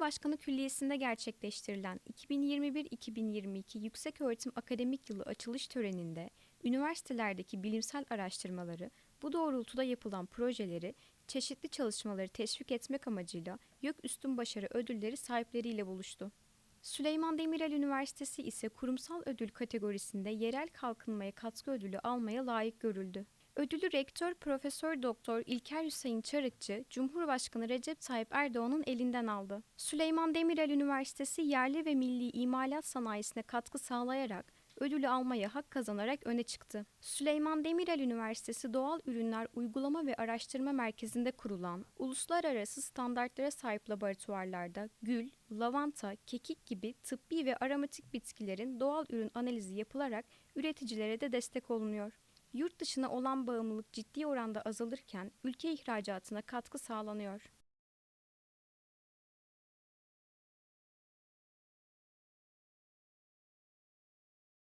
Cumhurbaşkanı Külliyesi'nde gerçekleştirilen 2021-2022 Yükseköğretim Akademik Yılı açılış töreninde üniversitelerdeki bilimsel araştırmaları, bu doğrultuda yapılan projeleri, çeşitli çalışmaları teşvik etmek amacıyla YÖK Üstün Başarı Ödülleri sahipleriyle buluştu. Süleyman Demirel Üniversitesi ise kurumsal ödül kategorisinde yerel kalkınmaya katkı ödülü almaya layık görüldü. Ödülü Rektör Profesör Doktor İlker Hüseyin Çarıkçı, Cumhurbaşkanı Recep Tayyip Erdoğan'ın elinden aldı. Süleyman Demirel Üniversitesi yerli ve milli imalat sanayisine katkı sağlayarak ödülü almaya hak kazanarak öne çıktı. Süleyman Demirel Üniversitesi Doğal Ürünler Uygulama ve Araştırma Merkezi'nde kurulan, uluslararası standartlara sahip laboratuvarlarda gül, lavanta, kekik gibi tıbbi ve aromatik bitkilerin doğal ürün analizi yapılarak üreticilere de destek olunuyor. Yurt dışına olan bağımlılık ciddi oranda azalırken ülke ihracatına katkı sağlanıyor.